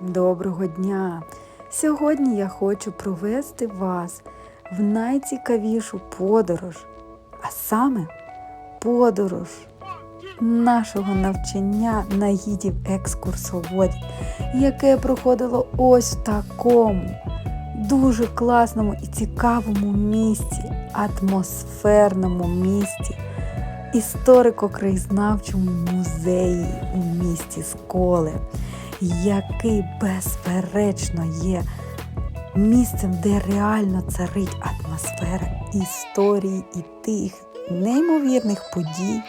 Доброго дня! Сьогодні я хочу провести вас в найцікавішу подорож, а саме подорож нашого навчання на гідів екскурсоводі, яке проходило ось в такому дуже класному і цікавому місці, атмосферному місті, історико-краєзнавчому музеї у місті Сколе який безперечно є місцем, де реально царить атмосфера історії і тих неймовірних подій,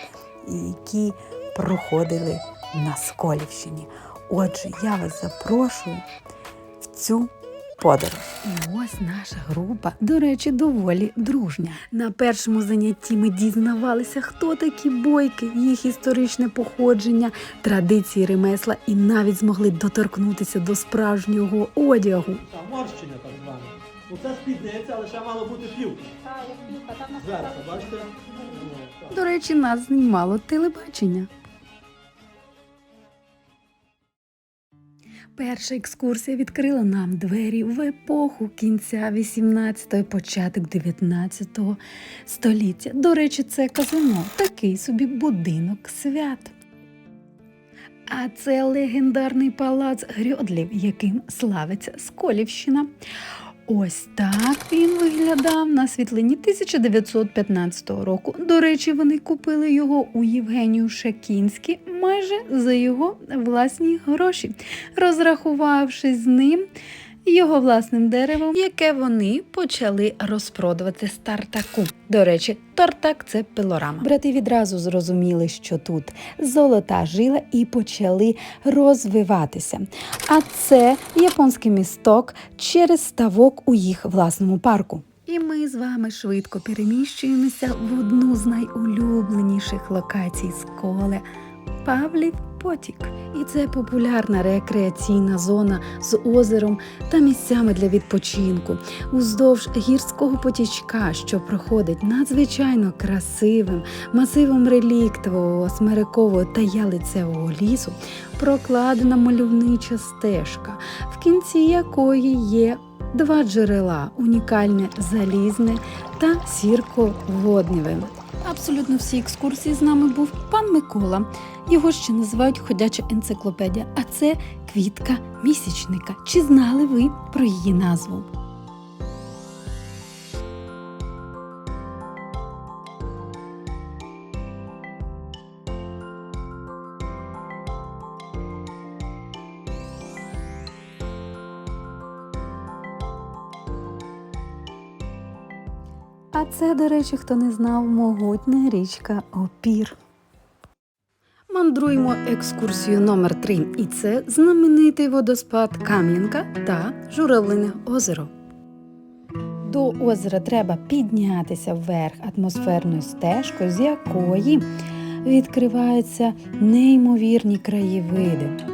які проходили на Сколівщині. Отже, я вас запрошую в цю подорож. І ось наша група, до речі, доволі дружня. На першому занятті ми дізнавалися, хто такі бойки, їх історичне походження, традиції ремесла і навіть змогли доторкнутися до справжнього одягу. Морщення так зване. Оце спідниця, але ще мало бути плівка. Зверху, бачите? Ну. До речі, нас знімало телебачення. Перша екскурсія відкрила нам двері в епоху кінця 18-го, початок 19-го століття. До речі, це казино, такий собі будинок свят. А це легендарний палац Грьодлів, яким славиться Сколівщина. Ось так він виглядав на світлині 1915 року. До речі, вони купили його у Євгенію Шакінській майже за його власні гроші, розрахувавшись з ним його власним деревом, яке вони почали розпродувати стартаку. До речі, тортак це пилорама. Брати відразу зрозуміли, що тут золота жила, і почали розвиватися. А це японський місток через ставок у їх власному парку. І ми з вами швидко переміщуємося в одну з найулюбленіших локацій сколе Павлів Потік. І це популярна рекреаційна зона з озером та місцями для відпочинку уздовж гірського потічка, що проходить надзвичайно красивим масивом реліктового, смирикового та ялицевого лісу, прокладена мальовнича стежка, в кінці якої є два джерела унікальне залізне та сірководневе. Абсолютно всі екскурсії з нами був пан Микола. Його ще називають ходяча енциклопедія, а це квітка місячника. Чи знали ви про її назву? А це, до речі, хто не знав, могутня річка Опір. Мандруємо екскурсію номер 3 і це знаменитий водоспад Кам'янка та Журавлине озеро. До озера треба піднятися вверх атмосферною стежкою, з якої відкриваються неймовірні краєвиди.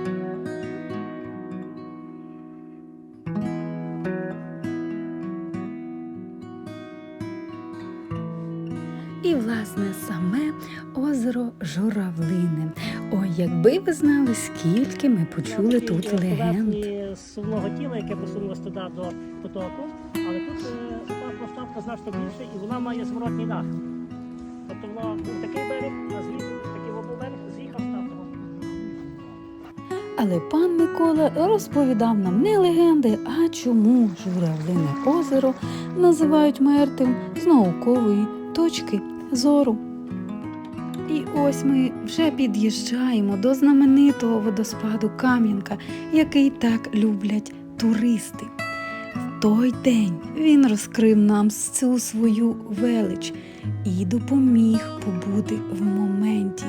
І, власне, саме озеро Журавлине. Ой, якби ви знали, скільки ми почули тут легенд. Сувного тіла, яке просунулося туди до потоку, але тут е, та площадка значно більше і вона має зворотній нахил. Тобто воно був такий берег, а з'їхав, такий був берег, з'їхав став. Але пан Микола розповідав нам не легенди, а чому Журавлине озеро називають мертвим з наукової точки зору. І ось ми вже під'їжджаємо до знаменитого водоспаду Кам'янка, який так люблять туристи. В той день він розкрив нам всю свою велич і допоміг побути в моменті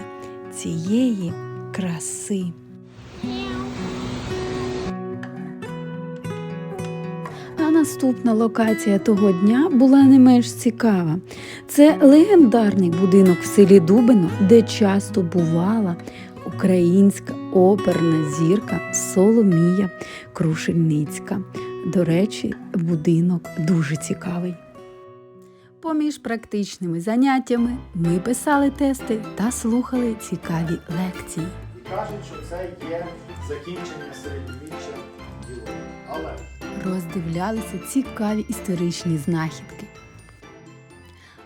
цієї краси. А наступна локація того дня була не менш цікава. Це легендарний будинок в селі Дубино, де часто бувала українська оперна зірка Соломія Крушельницька. До речі, будинок дуже цікавий. Поміж практичними заняттями ми писали тести та слухали цікаві лекції. кажуть, що це є закінчення середньовіччя. Але Роздивлялися цікаві історичні знахідки.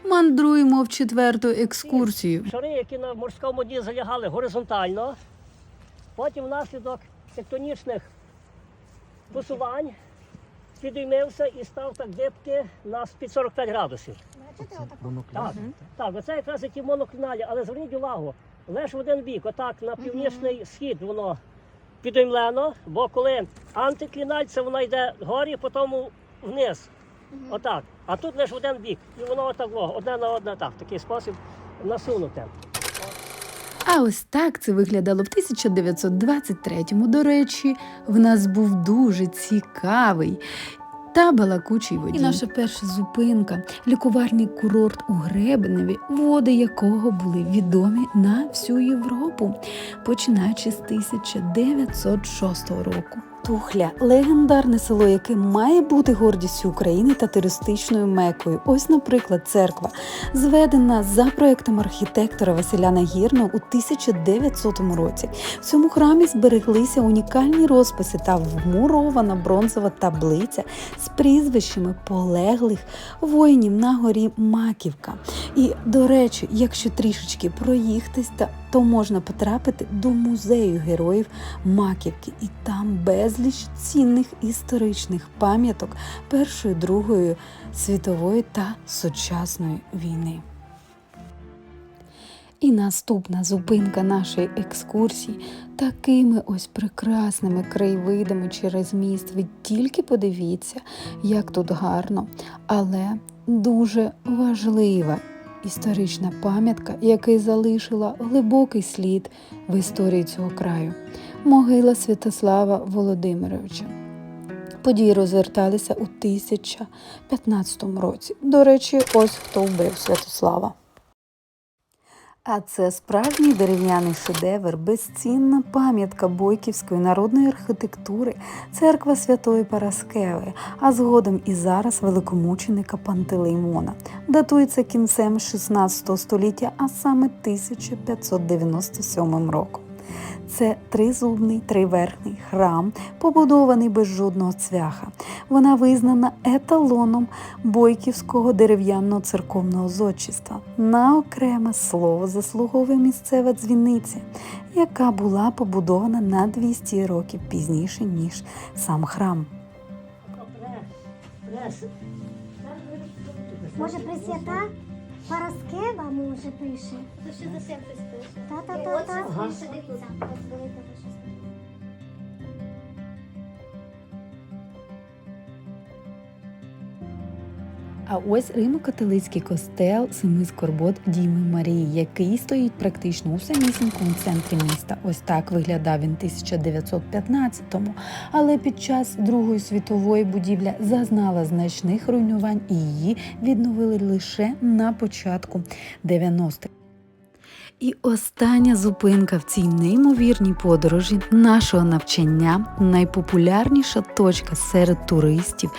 Мандруємо в четверту екскурсію. Шари, які на морському дні залягали горизонтально, потім внаслідок тектонічних посувань підіймився і став так дибки на під 45 градусів. Так, так, оце якраз ті монокліналі, але зверніть увагу, лише в один бік, отак на північний схід воно підіймлено, бо коли антикліналь, це воно йде горі, потім вниз. Отак. А тут лише в один бік. І воно отак, одне на одне так, такий спосіб насунуте. А ось так це виглядало в 1923-му. До речі, в нас був дуже цікавий та балакучій воді. І наша перша зупинка лікувальний курорт у Гребеневі, води якого були відомі на всю Європу, починаючи з 1906 року. Тухля легендарне село, яке має бути гордістю України та туристичною мекою. Ось, наприклад, церква, зведена за проектом архітектора Василя Нагірного у 1900 році. В цьому храмі збереглися унікальні розписи та вмурована бронзова таблиця з прізвищами полеглих воїнів на горі Маківка. І, до речі, якщо трішечки проїхатись, та- то можна потрапити до музею героїв Маківки, і там безліч цінних історичних пам'яток Першої, Другої світової та сучасної війни. І наступна зупинка нашої екскурсії такими ось прекрасними краєвидами через міст. Ви тільки подивіться, як тут гарно, але дуже важлива історична пам'ятка, яка залишила глибокий слід в історії цього краю. Могила Святослава Володимировича. Події розверталися у 1015 році. До речі, ось хто вбив Святослава. А це справжній дерев'яний шедевр, безцінна пам'ятка бойківської народної архітектури, церква Святої Параскеви, а згодом і зараз великомученика Пантелеймона. Датується кінцем 16 століття, а саме 1597 роком. Це тризубний триверхний храм, побудований без жодного цвяха. Вона визнана еталоном бойківського дерев'яного церковного зодчества. На окреме слово заслуговує місцева дзвіниця, яка була побудована на 200 років пізніше, ніж сам храм. Може, Пресвята Параскева, може, пише. То що за себе пише. Та-та-та-та. Ось тут. Ось велика вишивка. А ось Римо-католицький костел Семи Скорбот Діми Марії, який стоїть практично у самісінькому центрі міста. Ось так виглядав він 1915-му. Але під час Другої світової будівля зазнала значних руйнувань і її відновили лише на початку 90-х. І остання зупинка в цій неймовірній подорожі нашого навчання, найпопулярніша точка серед туристів,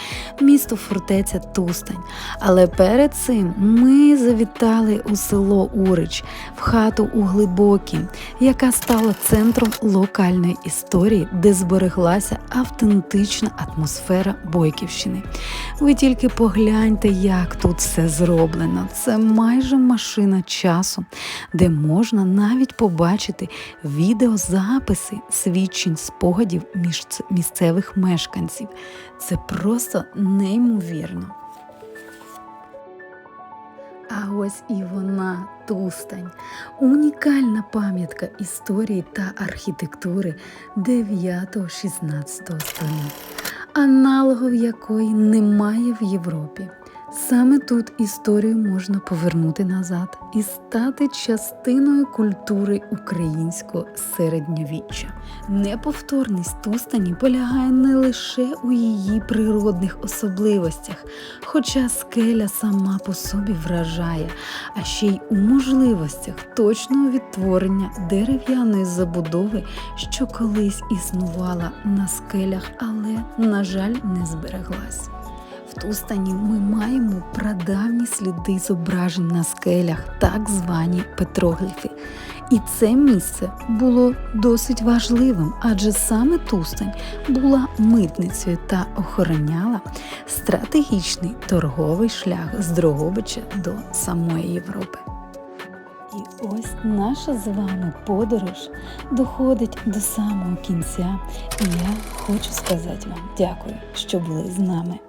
місто фортеця Тустань. Але перед цим ми завітали у село Урич, в хату у Глибокій, яка стала центром локальної історії, де збереглася автентична атмосфера Бойківщини. Ви тільки погляньте, як тут все зроблено. Це майже машина часу, де можна навіть побачити відеозаписи свідчень спогадів місцевих мешканців. Це просто неймовірно. А ось і вона Тустань, унікальна пам'ятка історії та архітектури 9-16 століття, аналогів якої немає в Європі. Саме тут історію можна повернути назад і стати частиною культури українського середньовіччя. Неповторність Тустані полягає не лише у її природних особливостях, хоча скеля сама по собі вражає, а ще й у можливостях точного відтворення дерев'яної забудови, що колись існувала на скелях, але, на жаль, не збереглась. Тустані ми маємо прадавні сліди зображень на скелях, так звані петрогліфи. І це місце було досить важливим, адже саме Тустань була митницею та охороняла стратегічний торговий шлях з Дрогобича до самої Європи. І ось наша з вами подорож доходить до самого кінця. І я хочу сказати вам дякую, що були з нами.